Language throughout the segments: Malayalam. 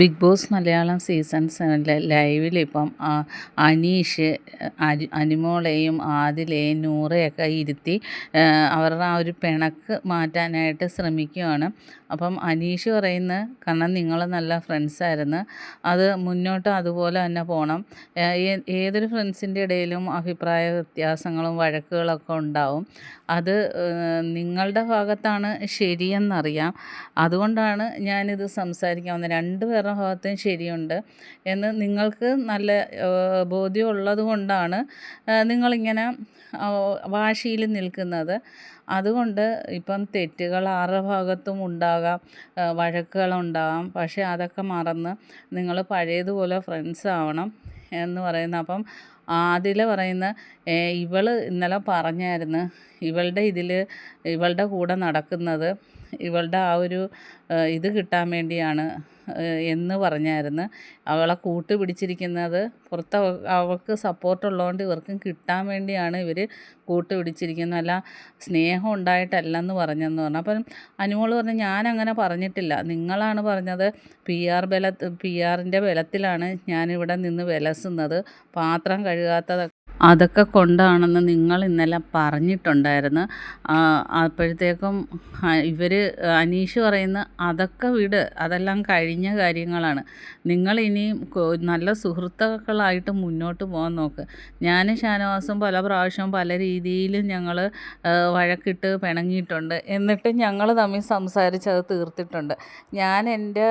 ബിഗ് ബോസ് മലയാളം സീസൺ സെവനിലെ ലൈവിൽ ഇപ്പം അനീഷ് അരി അനിമോളെയും ആദിലെയും നൂറയൊക്കെ ഇരുത്തി അവരുടെ ആ ഒരു പിണക്ക് മാറ്റാനായിട്ട് ശ്രമിക്കുകയാണ്. അപ്പം അനീഷ് പറയുന്നത് കാരണം നിങ്ങൾ നല്ല ഫ്രണ്ട്സായിരുന്നു. അത് മുന്നോട്ട് അതുപോലെ തന്നെ പോകണം ഏതൊരു ഫ്രണ്ട്സിന്റെ ഇടയിലും അഭിപ്രായ വ്യത്യാസങ്ങളും വഴക്കുകളൊക്കെ ഉണ്ടാവും. അത് നിങ്ങളുടെ ഭാഗത്താണ് ശരിയെന്നറിയാം. അതുകൊണ്ടാണ് ഞാനിത് സംസാരിക്കാൻ രണ്ട് ഭാഗത്തും ശരിയുണ്ട് എന്ന് നിങ്ങൾക്ക് നല്ല ബോധ്യമുള്ളത് കൊണ്ടാണ് നിങ്ങളിങ്ങനെ വാശിയിൽ നിൽക്കുന്നത്. അതുകൊണ്ട് ഇപ്പം തെറ്റുകൾ ആറ് ഭാഗത്തും ഉണ്ടാകാം വഴക്കുകളുണ്ടാകാം പക്ഷേ അതൊക്കെ മറന്ന് നിങ്ങൾ പഴയതുപോലെ ഫ്രണ്ട്സ് ആവണം എന്ന് പറയുന്ന അപ്പം ആദില പറയുന്ന ഇവൾ ഇന്നലെ പറഞ്ഞായിരുന്നു ഇവളുടെ ഇതിൽ ഇവളുടെ കൂടെ നടക്കുന്നത് ഇവളുടെ ആ ഒരു ഇത് കിട്ടാൻ വേണ്ടിയാണ് എന്ന് പറഞ്ഞായിരുന്നു. അവളെ കൂട്ട് പിടിച്ചിരിക്കുന്നത് പുറത്ത് അവൾക്ക് സപ്പോർട്ടുള്ളതുകൊണ്ട് ഇവർക്കും കിട്ടാൻ വേണ്ടിയാണ് ഇവർ കൂട്ട് പിടിച്ചിരിക്കുന്നത്. അല്ല സ്നേഹം ഉണ്ടായിട്ടല്ലെന്ന് പറഞ്ഞെന്ന് പറഞ്ഞു. അപ്പം അനുമോൾ പറഞ്ഞു അങ്ങനെ പറഞ്ഞിട്ടില്ല. നിങ്ങളാണ് പറഞ്ഞത് പി ആർ ബല പി ആറിന്റെ ബലത്തിലാണ് ഞാനിവിടെ നിന്ന് വിലസുന്നത്. പാത്രം കഴുകാത്തത് അതൊക്കെ കൊണ്ടാണെന്ന് നിങ്ങൾ ഇന്നലെ പറഞ്ഞിട്ടുണ്ടായിരുന്നു. അപ്പോഴത്തേക്കും ഇവർ അനീഷ് പറയുന്ന അതൊക്കെ വിട് അതെല്ലാം കഴിഞ്ഞ കാര്യങ്ങളാണ്. നിങ്ങൾ ഇനിയും നല്ല സുഹൃത്തുക്കളായിട്ട് മുന്നോട്ട് പോകാൻ നോക്ക്. ഞാനും ഷാനവാസും പല പ്രാവശ്യവും പല രീതിയിലും ഞങ്ങൾ വഴക്കിട്ട് പിണങ്ങിയിട്ടുണ്ട്. എന്നിട്ട് ഞങ്ങൾ തമ്മിൽ സംസാരിച്ച് അത് തീർത്തിട്ടുണ്ട്. ഞാൻ എന്റെ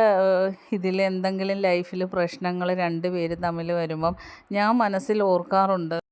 ഇതിൽ എന്തെങ്കിലും ലൈഫിൽ പ്രശ്നങ്ങൾ രണ്ടുപേരും പേര് തമ്മിൽ വരുമ്പം ഞാൻ മനസ്സിൽ ഓർക്കാറുണ്ട്.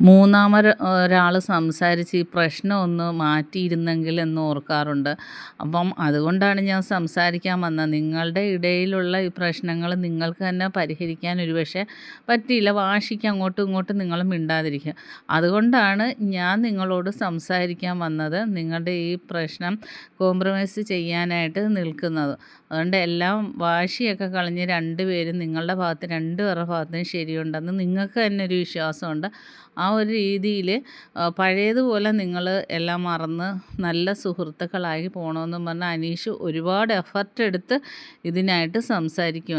മൂന്നാമത് ഒരാൾ സംസാരിച്ച് ഈ പ്രശ്നം ഒന്ന് മാറ്റിയിരുന്നെങ്കിൽ എന്ന് ഓർക്കാറുണ്ട്. അപ്പം അതുകൊണ്ടാണ് ഞാൻ സംസാരിക്കാൻ വന്നത്. നിങ്ങളുടെ ഇടയിലുള്ള ഈ പ്രശ്നങ്ങൾ നിങ്ങൾക്ക് തന്നെ പരിഹരിക്കാൻ ഒരുപക്ഷെ പറ്റിയില്ല. വാശിക്ക് അങ്ങോട്ടും ഇങ്ങോട്ടും നിങ്ങൾ മിണ്ടാതിരിക്കുക. അതുകൊണ്ടാണ് ഞാൻ നിങ്ങളോട് സംസാരിക്കാൻ വന്നത്. നിങ്ങളുടെ ഈ പ്രശ്നം കോംപ്രമൈസ് ചെയ്യാനായിട്ട് നിൽക്കുന്നത്. അതുകൊണ്ട് എല്ലാം വാശിയൊക്കെ കളഞ്ഞ് രണ്ടുപേരും നിങ്ങളുടെ ഭാഗത്ത് രണ്ട് പേരുടെ ഭാഗത്തും ശരിയുണ്ടെന്ന് നിങ്ങൾക്ക് തന്നെ ഒരു വിശ്വാസമുണ്ട്. ആ ഒരു രീതിയിൽ പഴയതുപോലെ നിങ്ങൾ എല്ലാം മറന്ന് നല്ല സുഹൃത്തുക്കളായി പോകണമെന്നും പറഞ്ഞ് അനീഷ് ഒരുപാട് എഫർട്ട് എടുത്ത് ഇതിനായിട്ട് സംസാരിക്കും